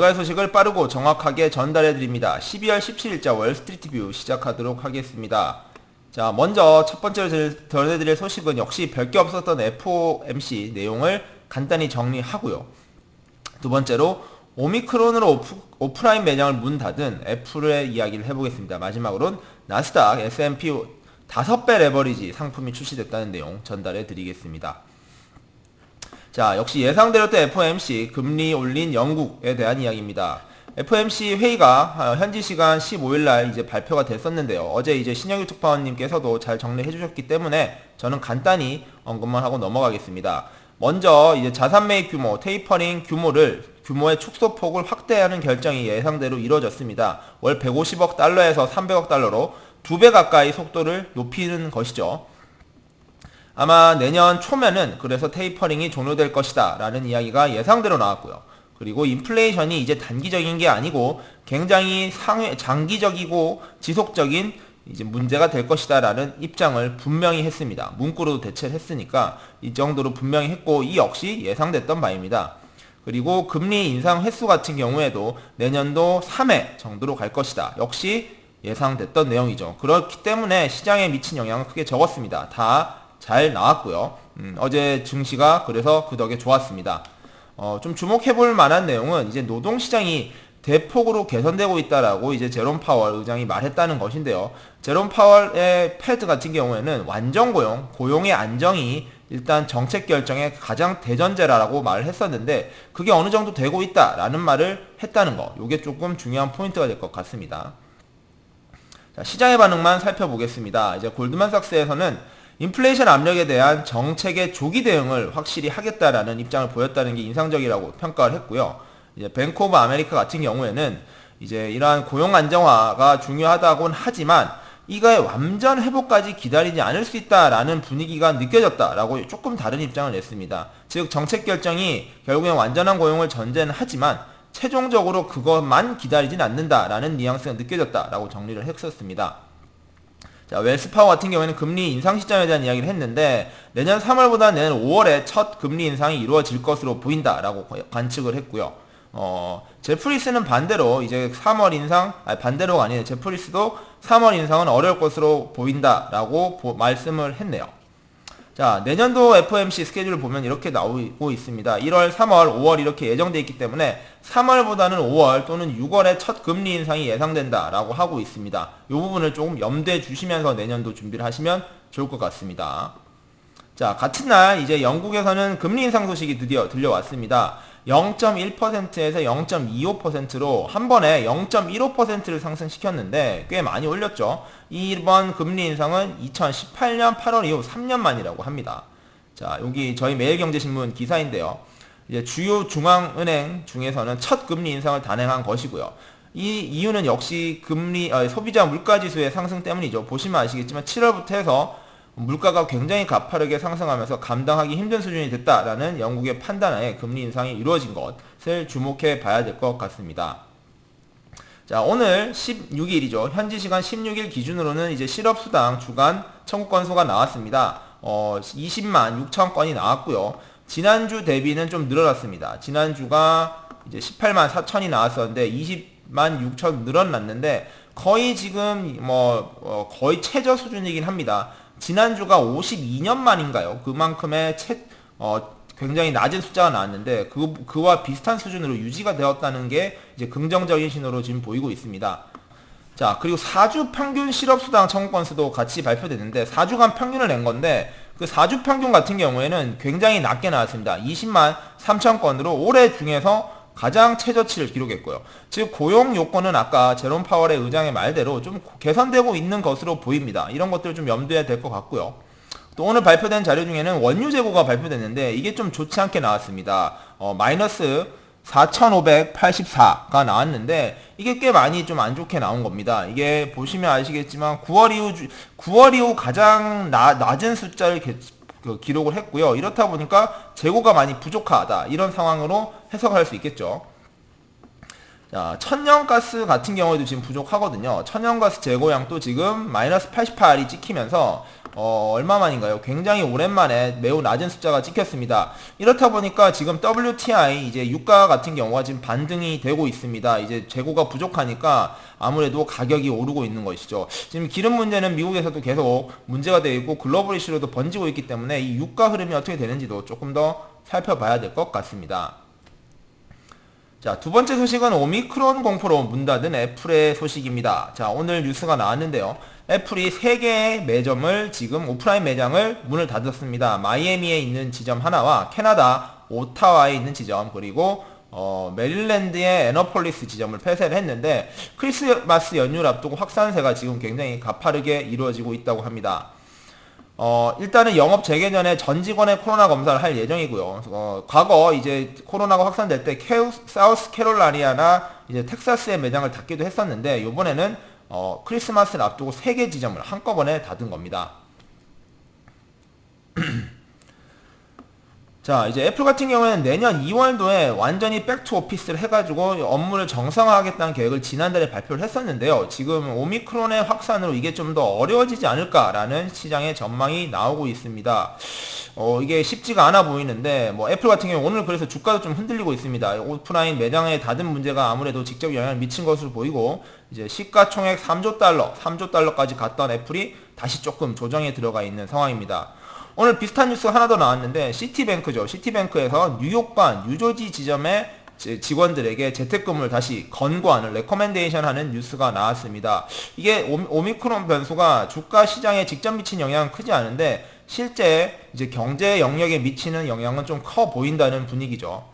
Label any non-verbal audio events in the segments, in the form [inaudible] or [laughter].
월가의 소식을 빠르고 정확하게 전달해 드립니다. 12월 17일자 월스트리트 뷰 시작하도록 하겠습니다. 자, 먼저 첫 번째로 들- 전해드릴 소식은 역시 별게 없었던 FOMC 내용을 간단히 정리하고요. 두 번째로 오미크론으로 오프, 오프 라인 매장을 문 닫은 애플의 이야기를 해보겠습니다. 마지막으로는 나스닥 S&P 5배 레버리지 상품이 출시됐다는 내용 전달해 드리겠습니다. 자, 역시 예상대로 또 FOMC 금리 올린 영국에 대한 이야기입니다. FOMC 회의가 어, 현지 시간 15일 날 이제 발표가 됐었는데요. 어제 이제 신영규 특파원님께서도 잘 정리해 주셨기 때문에 저는 간단히 언급만 하고 넘어가겠습니다. 먼저 이제 자산 매입 규모, 테이퍼링 규모를 규모의 축소 폭을 확대하는 결정이 예상대로 이루어졌습니다. 월 150억 달러에서 300억 달러로 두 배 가까이 속도를 높이는 것이죠. 아마 내년 초면은 그래서 테이퍼링이 종료될 것이다 라는 이야기가 예상대로 나왔고요. 그리고 인플레이션이 이제 단기적인 게 아니고 굉장히 상회, 장기적이고 지속적인 이제 문제가 될 것이다 라는 입장을 분명히 했습니다. 문구로도 대체를 했으니까 이 정도로 분명히 했고 이 역시 예상됐던 바입니다. 그리고 금리 인상 횟수 같은 경우에도 내년도 3회 정도로 갈 것이다. 역시 예상됐던 내용이죠. 그렇기 때문에 시장에 미친 영향은 크게 적었습니다. 다 잘 나왔고요. 음, 어제 증시가 그래서 그 덕에 좋았습니다. 어, 좀 주목해볼 만한 내용은 이제 노동시장이 대폭으로 개선되고 있다라고 이제 제롬 파월 의장이 말했다는 것인데요. 제롬 파월의 패드 같은 경우에는 완전 고용, 고용의 안정이 일단 정책 결정의 가장 대전제라고 말을 했었는데 그게 어느 정도 되고 있다라는 말을 했다는 거. 이게 조금 중요한 포인트가 될 것 같습니다. 자, 시장의 반응만 살펴보겠습니다. 이제 골드만삭스에서는 인플레이션 압력에 대한 정책의 조기 대응을 확실히 하겠다라는 입장을 보였다는 게 인상적이라고 평가를 했고요. 이제 뱅크 오브 아메리카 같은 경우에는 이제 이러한 고용 안정화가 중요하다고는 하지만 이거의 완전 회복까지 기다리지 않을 수 있다라는 분위기가 느껴졌다라고 조금 다른 입장을 냈습니다. 즉 정책 결정이 결국엔 완전한 고용을 전제는 하지만 최종적으로 그것만 기다리진 않는다라는 뉘앙스가 느껴졌다라고 정리를 했었습니다. 자, 웰스파워 같은 경우에는 금리 인상 시점에 대한 이야기를 했는데 내년 3월보다 내년 5월에 첫 금리 인상이 이루어질 것으로 보인다라고 관측을 했고요. 어, 제프리스는 반대로 이제 3월 인상, 아니 반대로가 아니에요. 제프리스도 3월 인상은 어려울 것으로 보인다라고 보, 말씀을 했네요. 자, 내년도 FOMC 스케줄을 보면 이렇게 나오고 있습니다. 1월, 3월, 5월 이렇게 예정되어 있기 때문에 3월보다는 5월 또는 6월에 첫 금리 인상이 예상된다라고 하고 있습니다. 이 부분을 조금 염두에 주시면서 내년도 준비를 하시면 좋을 것 같습니다. 자, 같은 날 이제 영국에서는 금리 인상 소식이 드디어 들려왔습니다. 0.1%에서 0.25%로 한 번에 0.15%를 상승시켰는데 꽤 많이 올렸죠. 이번 금리 인상은 2018년 8월 이후 3년 만이라고 합니다. 자, 여기 저희 매일경제신문 기사인데요. 이제 주요 중앙은행 중에서는 첫 금리 인상을 단행한 것이고요. 이 이유는 역시 금리 아, 소비자 물가 지수의 상승 때문이죠. 보시면 아시겠지만 7월부터 해서 물가가 굉장히 가파르게 상승하면서 감당하기 힘든 수준이 됐다라는 영국의 판단하에 금리 인상이 이루어진 것을 주목해 봐야 될 것 같습니다. 자, 오늘 16일이죠. 현지 시간 16일 기준으로는 이제 실업수당 주간 청구 건수가 나왔습니다. 어, 20만 6천 건이 나왔고요. 지난주 대비는 좀 늘어났습니다. 지난주가 이제 18만 4천이 나왔었는데 20만 6천 늘어났는데 거의 지금 뭐 어, 거의 최저 수준이긴 합니다. 지난주가 52년 만인가요? 그만큼의 채, 어, 굉장히 낮은 숫자가 나왔는데 그, 그와 비슷한 수준으로 유지가 되었다는 게 이제 긍정적인 신호로 지금 보이고 있습니다. 자, 그리고 4주 평균 실업수당 청구 건수도 같이 발표됐는데 4주간 평균을 낸 건데 그 4주 평균 같은 경우에는 굉장히 낮게 나왔습니다. 20만 3천 건으로 올해 중에서 가장 최저치를 기록했고요. 즉 고용 요건은 아까 제롬 파월의 의장의 말대로 좀 개선되고 있는 것으로 보입니다. 이런 것들 좀 염두에 될 것 같고요. 또 오늘 발표된 자료 중에는 원유 재고가 발표됐는데 이게 좀 좋지 않게 나왔습니다. 어, 마이너스 4,584가 나왔는데 이게 꽤 많이 좀 안 좋게 나온 겁니다. 이게 보시면 아시겠지만 9월 이후 9월 이후 가장 나, 낮은 숫자를 개, 그 기록을 했고요. 이렇다 보니까 재고가 많이 부족하다 이런 상황으로 해석할 수 있겠죠. 자, 천연가스 같은 경우에도 지금 부족하거든요. 천연가스 재고량도 지금 마이너스 88이 찍히면서 어, 얼마만인가요? 굉장히 오랜만에 매우 낮은 숫자가 찍혔습니다. 이렇다 보니까 지금 WTI 이제 유가 같은 경우가 지금 반등이 되고 있습니다. 이제 재고가 부족하니까 아무래도 가격이 오르고 있는 것이죠. 지금 기름 문제는 미국에서도 계속 문제가 되어 있고 글로벌 이슈로도 번지고 있기 때문에 이 유가 흐름이 어떻게 되는지도 조금 더 살펴봐야 될 것 같습니다. 자, 두 번째 소식은 오미크론 공포로 문 닫은 애플의 소식입니다. 자, 오늘 뉴스가 나왔는데요. 애플이 3개의 매점을 지금 오프라인 매장을 문을 닫았습니다. 마이애미에 있는 지점 하나와 캐나다 오타와에 있는 지점 그리고 어, 메릴랜드의 애너폴리스 지점을 폐쇄를 했는데 크리스마스 연휴를 앞두고 확산세가 지금 굉장히 가파르게 이루어지고 있다고 합니다. 어, 일단은 영업 재개 전에 전 직원의 코로나 검사를 할 예정이고요. 어, 과거 이제 코로나가 확산될 때 캐우, 사우스 캐롤라리아나 이제 텍사스의 매장을 닫기도 했었는데 이번에는 어, 크리스마스를 앞두고 3개 지점을 한꺼번에 닫은 겁니다. [clears throat] 자, 이제 애플 같은 경우에는 내년 2월도에 완전히 백투 오피스를 해가지고 업무를 정상화하겠다는 계획을 지난달에 발표를 했었는데요. 지금 오미크론의 확산으로 이게 좀 더 어려워지지 않을까라는 시장의 전망이 나오고 있습니다. 어, 이게 쉽지가 않아 보이는데, 뭐 애플 같은 경우 오늘 그래서 주가도 좀 흔들리고 있습니다. 오프라인 매장에 닫은 문제가 아무래도 직접 영향을 미친 것으로 보이고, 이제 시가총액 3조 달러, 3조 달러까지 갔던 애플이 다시 조금 조정에 들어가 있는 상황입니다. 오늘 비슷한 뉴스가 하나 더 나왔는데 시티뱅크죠. 시티뱅크에서 뉴욕과 뉴저지 지점의 직원들에게 재택근무를 다시 권고하는 레코멘데이션 하는 뉴스가 나왔습니다. 이게 오미크론 변수가 주가 시장에 직접 미친 영향은 크지 않은데 실제 이제 경제 영역에 미치는 영향은 좀 커 보인다는 분위기죠.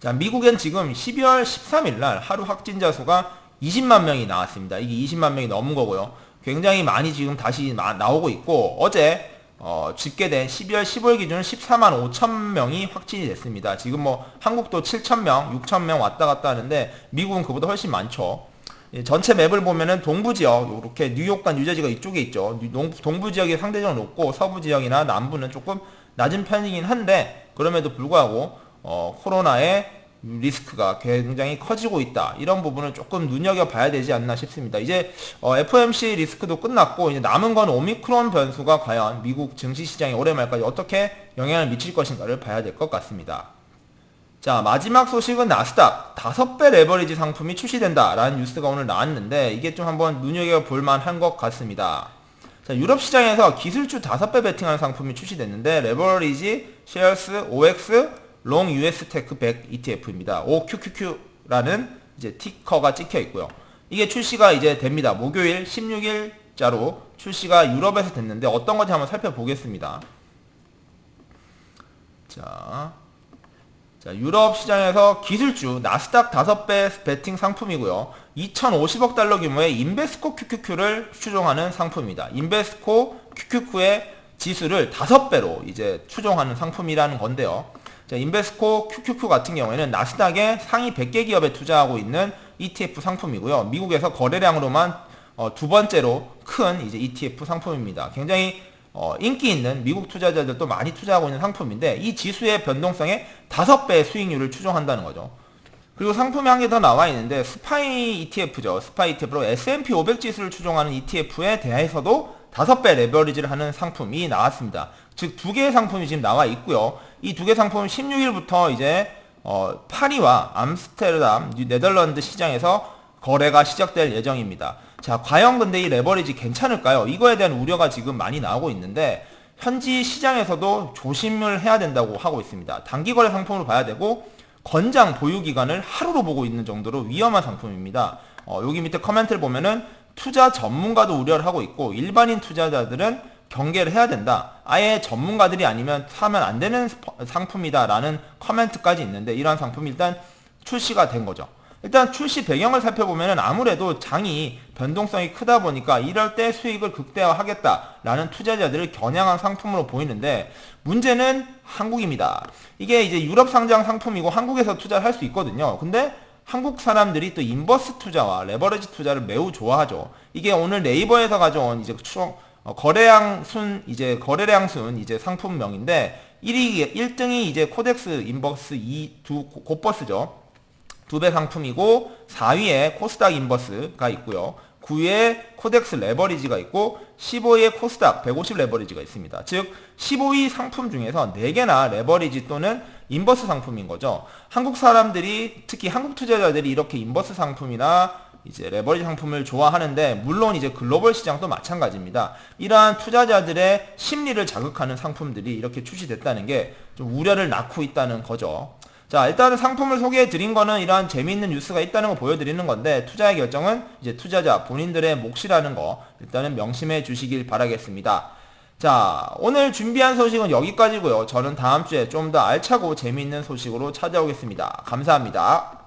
자, 미국엔 지금 12월 13일 날 하루 확진자 수가 20만 명이 나왔습니다. 이게 20만 명이 넘은 거고요. 굉장히 많이 지금 다시 나오고 있고 어제 어, 집계된 12월 15일 기준 14만 5천 명이 확진이 됐습니다. 지금 뭐 한국도 7천 명, 6천 명 왔다 갔다 하는데 미국은 그보다 훨씬 많죠. 예, 전체 맵을 보면은 동부 지역, 이렇게 뉴욕과 뉴저지가 이쪽에 있죠. 동부 지역이 상대적으로 높고 서부 지역이나 남부는 조금 낮은 편이긴 한데 그럼에도 불구하고 어, 코로나에 리스크가 굉장히 커지고 있다. 이런 부분을 조금 눈여겨봐야 되지 않나 싶습니다. 이제 어, FOMC 리스크도 끝났고 이제 남은 건 오미크론 변수가 과연 미국 증시 시장에 올해 말까지 어떻게 영향을 미칠 것인가를 봐야 될 것 같습니다. 자 마지막 소식은 나스닥 5배 레버리지 상품이 출시된다라는 뉴스가 오늘 나왔는데 이게 좀 한번 눈여겨볼 만한 것 같습니다. 자, 유럽 시장에서 기술주 5배 베팅하는 상품이 출시됐는데 레버리지, 셰어스, OX, 롱 US 테크 100 ETF입니다. OQQQ라는 이제 티커가 찍혀 있고요. 이게 출시가 이제 됩니다. 목요일 16일자로 출시가 유럽에서 됐는데 어떤 건지 한번 살펴보겠습니다. 자, 자, 유럽 시장에서 기술주 나스닥 5배 베팅 상품이고요. 2,050억 달러 규모의 인베스코 QQQ를 추종하는 상품입니다. 인베스코 QQQ의 지수를 5배로 이제 추종하는 상품이라는 건데요. 자, 인베스코 QQQ 같은 경우에는 나스닥의 상위 100개 기업에 투자하고 있는 ETF 상품이고요. 미국에서 거래량으로만 어, 두 번째로 큰 이제 ETF 상품입니다. 굉장히 어, 인기 있는 미국 투자자들도 많이 투자하고 있는 상품인데 이 지수의 변동성에 5배의 수익률을 추정한다는 거죠. 그리고 상품이 한 개 더 나와 있는데 스파이 ETF죠. 스파이 ETF로 S&P 500 지수를 추종하는 ETF에 대해서도 5배 레버리지를 하는 상품이 나왔습니다. 즉 두 개의 상품이 지금 나와 있고요. 이 두 개 상품은 16일부터 이제 어, 파리와 암스테르담, 네덜란드 시장에서 거래가 시작될 예정입니다. 자, 과연 근데 이 레버리지 괜찮을까요? 이거에 대한 우려가 지금 많이 나오고 있는데 현지 시장에서도 조심을 해야 된다고 하고 있습니다. 단기 거래 상품으로 봐야 되고 권장 보유 기간을 하루로 보고 있는 정도로 위험한 상품입니다. 어, 여기 밑에 커멘트를 보면은 투자 전문가도 우려를 하고 있고 일반인 투자자들은 경계를 해야 된다. 아예 전문가들이 아니면 사면 안 되는 상품이다라는 커멘트까지 있는데 이러한 상품이 일단 출시가 된 거죠. 일단 출시 배경을 살펴보면 아무래도 장이 변동성이 크다 보니까 이럴 때 수익을 극대화하겠다라는 투자자들을 겨냥한 상품으로 보이는데 문제는 한국입니다. 이게 이제 유럽 상장 상품이고 한국에서 투자를 할 수 있거든요. 근데 한국 사람들이 또 인버스 투자와 레버리지 투자를 매우 좋아하죠. 이게 오늘 네이버에서 가져온 이제 추 어, 거래량 순 이제 거래량 순 이제 상품명인데 1위 1등이 이제 코덱스 인버스 2두 고버스죠. 두 배 상품이고 4위에 코스닥 인버스가 있고요. 9위에 코덱스 레버리지가 있고 15위에 코스닥 150 레버리지가 있습니다. 즉 15위 상품 중에서 4개나 레버리지 또는 인버스 상품인 거죠. 한국 사람들이 특히 한국 투자자들이 이렇게 인버스 상품이나 이제 레버리지 상품을 좋아하는데 물론 이제 글로벌 시장도 마찬가지입니다. 이러한 투자자들의 심리를 자극하는 상품들이 이렇게 출시됐다는 게 좀 우려를 낳고 있다는 거죠. 자, 일단은 상품을 소개해 드린 거는 이러한 재미있는 뉴스가 있다는 거 보여드리는 건데 투자의 결정은 이제 투자자 본인들의 몫이라는 거 일단은 명심해 주시길 바라겠습니다. 자, 오늘 준비한 소식은 여기까지고요. 저는 다음 주에 좀 더 알차고 재미있는 소식으로 찾아오겠습니다. 감사합니다.